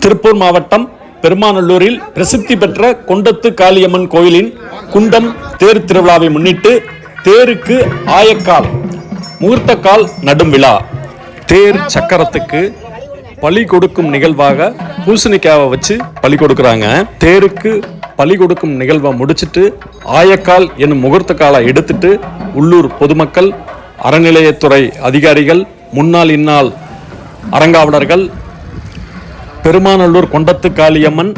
திருப்பூர் மாவட்டம் பெருமாநல்லூரில் பிரசித்தி பெற்ற கொண்டத்து காளியம்மன் கோயிலின் குண்டம் தேர் திருவிழாவை முன்னிட்டு தேருக்கு ஆயக்கால் முகூர்த்தக்கால் நடும் விழா. தேர் சக்கரத்துக்கு பலி கொடுக்கும் நிகழ்வாக பூசணிக்காவை வச்சு பலி கொடுக்குறாங்க. தேருக்கு பலி கொடுக்கும் நிகழ்வை முடிச்சுட்டு ஆயக்கால் என்னும் முகூர்த்த காலை எடுத்துட்டு உள்ளூர் பொதுமக்கள் அறநிலையத்துறை அதிகாரிகள் முன்னாள் இந்நாள் அரங்காவலர்கள் பெருமாநல்லூர் கொண்டத்து காளியம்மன்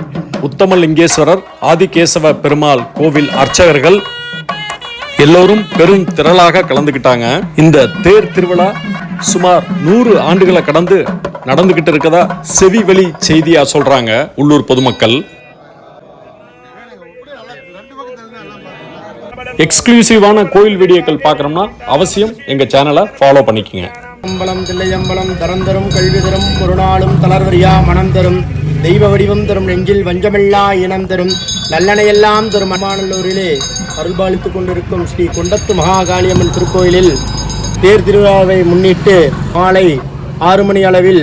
உத்தமலிங்கேஸ்வரர் ஆதிகேசவ பெருமாள் கோவில் அர்ச்சகர்கள் எல்லோரும் பெரும் திரளாக கலந்துக்கிட்டாங்க இந்த தேர் திருவிழா சுமார் நூறு ஆண்டுகளை கடந்து நடந்துகிட்டு இருக்கதா செவி வெளி செய்தியா சொல்றாங்க உள்ளூர் பொதுமக்கள். எக்ஸ்க்ளூசிவான கோயில் வீடியோக்கள் பார்க்குறோம்னா அவசியம் எங்கள் சேனலை ஃபாலோ பண்ணிக்கோங்க. அம்பலம் தில்லையம்பலம் தரந்தரும் கல்வி தரும் ஒரு நாளும் தளர்வரியா மனம் தரும் தெய்வ வடிவம் தரும் நெஞ்சில் வஞ்சமில்லா இனம் தரும் நல்லனையெல்லாம் தரும் அம்மாநல்லூரிலே அருள்பாலித்துக் கொண்டிருக்கும் ஸ்ரீ கொண்டத்து மகாகாளியம்மன் திருக்கோயிலில் தேர் திருவிழாவை முன்னிட்டு மாலை ஆறு மணி அளவில்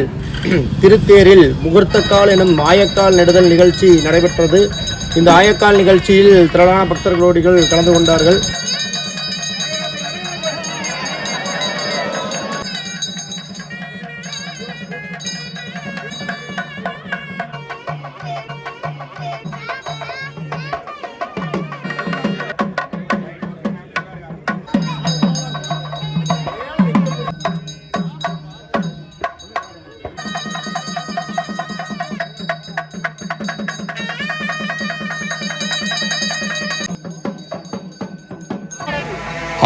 திருத்தேரில் முகூர்த்தக்கால் எனும் ஆயக்கால் நெடுதல் நிகழ்ச்சி நடைபெற்றது. இந்த ஆயக்கால் நிகழ்ச்சியில் திரளான பக்தர்களோடிகள் கலந்து கொண்டார்கள்.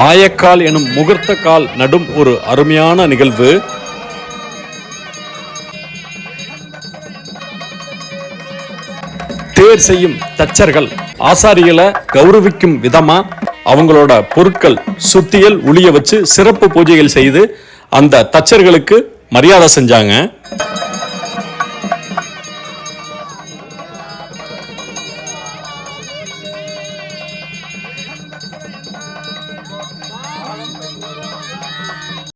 ஆயக்கால் எனும் முகூர்த்த கால் நடும் ஒரு அருமையான நிகழ்வு. தேர் செய்யும் தச்சர்கள் ஆசாரிகளை கௌரவிக்கும் விதமா அவங்களோட பொருட்கள் சுத்தியல் உளிய வச்சு சிறப்பு பூஜைகள் செய்து அந்த தச்சர்களுக்கு மரியாதை செஞ்சாங்க.